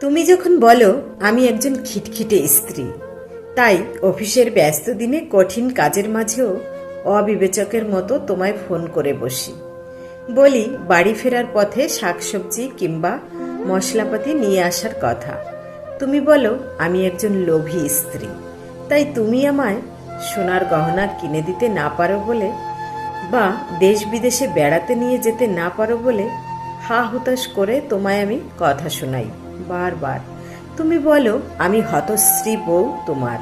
তুমি যখন বলো, আমি একজন খিটখিটে স্ত্রী, তাই অফিসের ব্যস্ত দিনে কঠিন কাজের মাঝেও অবিবেচকের মতো তোমায় ফোন করে বসি। বলি, বাড়ি ফেরার পথে শাকসবজি কিংবা মশলাপাতি নিয়ে আসার কথা। তুমি বলো, আমি একজন লোভী স্ত্রী, তাই তুমি আমায় সোনার গহনা কিনে দিতে না পারো বলে বা দেশ বিদেশে বেড়াতে নিয়ে যেতে না পারো বলে হা হুতাশ করে তোমায় আমি কথা শোনাই। বারবার। তুমি বলো, আমি হতশ্রী বউ তোমার।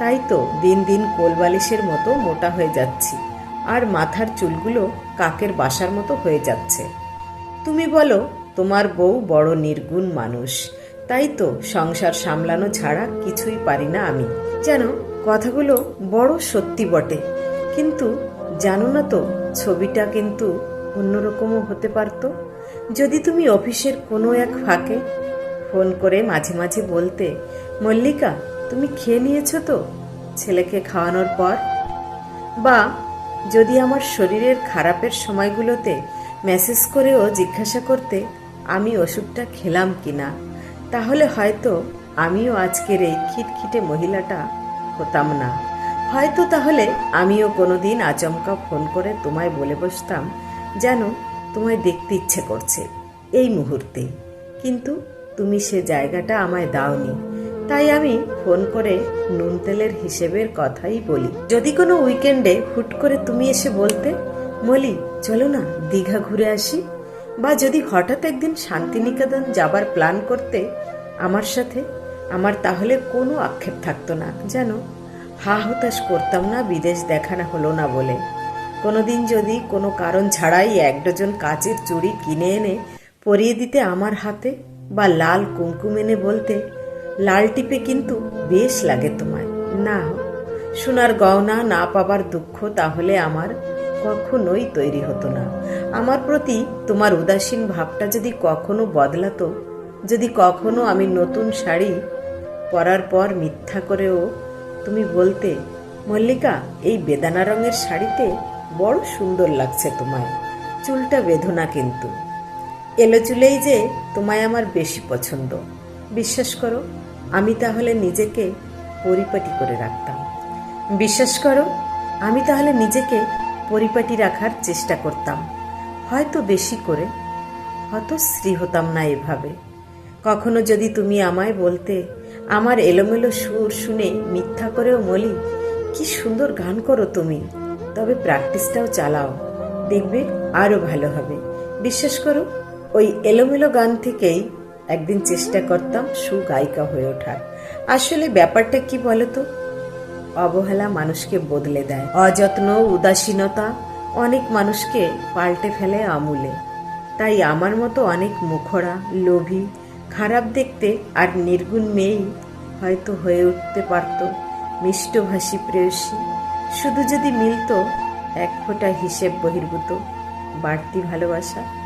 তাই তো দিন দিন কোলবালিশের মতো মোটা হয়ে যাচ্ছি, আর মাথার চুলগুলো কাকের বাসার মতো হয়ে যাচ্ছে। তুমি বলো, তোমার বউ বড় নির্গুণ মানুষ, তাই তো সংসার সামলানো ছাড়া কিছুই পারি না আমি। যেন কথাগুলো বড় সত্যি বটে, কিন্তু জানো না তো ছবিটা কিন্তু অন্যরকমও হতে পারত? যদি তুমি অফিসের কোনো এক ফাঁকে ফোন করে মাঝে মাঝে বলতে, মল্লিকা, তুমি খেয়ে নিয়েছো তো? ছেলেকে খাওয়ানোর পর, বা, যদি আমার শরীরের খারাপের সময়গুলোতে মেসেজ করেও জিজ্ঞাসা করতে আমি ওষুধটা খেলাম কিনা, তাহলে হয়তো আমিও আজকের এই খিটখিটে মহিলাটা হতাম না। হয়তো তাহলে আমিও কোনোদিন আচমকা ফোন করে তোমায় বলে বসতাম, যেন তোমায় দেখতে ইচ্ছে করছে, এই মুহূর্তে। কিন্তু তুমি সে জায়গাটা আমায় দাওনি। তাই আমি ফোন করে নুন তেলের হিসেবের কথাই বলি। যদি কোনো উইকেন্ডে হুট করে তুমি এসে বলতে, মলি, চলো না, দীঘা ঘুরে আসি। বা যদি হঠাৎ একদিন শান্তিনিকেতন যাবার প্ল্যান করতে আমার সাথে, আমার তাহলে কোনো আক্ষেপ থাকতো না। জানো হা হতাশ করতাম না, বিদেশ দেখানো হলো না বলে। কোনোদিন যদি কোনো কারণ ছাড়াই এক ডজন কাচের চুড়ি কিনে এনে পরিয়ে দিতে আমার হাতে বা লাল কুমকুম এনে বলতে, লাল টিপে কিন্তু বেশ লাগে তোমায়। না, সোনার গহনা না পাবার দুঃখ তাহলে আমার কখনোই তৈরি হতো না। আমার প্রতি তোমার উদাসীন ভাবটা যদি কখনো বদলাতো, যদি কখনো আমি নতুন শাড়ি পরার পর মিথ্যা করেও তুমি বলতে, মল্লিকা, এই বেদানা রঙের শাড়িতে বড় সুন্দর লাগছে তোমায়। চুলটা বেঁধো না কিন্তু। এলো চুলেই যে তোমায় আমার বেশি পছন্দ। বিশ্বাস করো, আমি তাহলে নিজেকে পরিপাটি করে রাখতাম। বিশ্বাস করো, আমি তাহলে নিজেকে পরিপাটি রাখার চেষ্টা করতাম। হয়তো বেশি করে, হয়তো স্ত্রী হতাম না এভাবে। কখনো যদি তুমি আমায় বলতে, আমার এলোমেলো সুর শুনে মিথ্যা করেও বলি কি সুন্দর গান করো তুমি। তবে প্র্যাকটিসটাও চালাও। দেখবে আরও ভালো হবে। বিশ্বাস করো ওই এলোমেলো গান থেকেই একদিন চেষ্টা করতাম সুগায়িকা হয়ে ওঠার। আসলে ব্যাপারটা কি বলতো? অবহেলা মানুষকে বদলে দেয়। অযত্ন, উদাসীনতা অনেক মানুষকে পাল্টে ফেলে আমূলে। তাই আমার মতো অনেক মুখরা, লোভী, খারাপ দেখতে আর নির্গুণ মেয়েই হয়তো হয়ে উঠতে পারত মিষ্টভাষী প্রেয়সী। শুধু যদি মিলতো, এক ফোঁটা হিসেব বহির্ভূত, বাড়তি ভালোবাসা।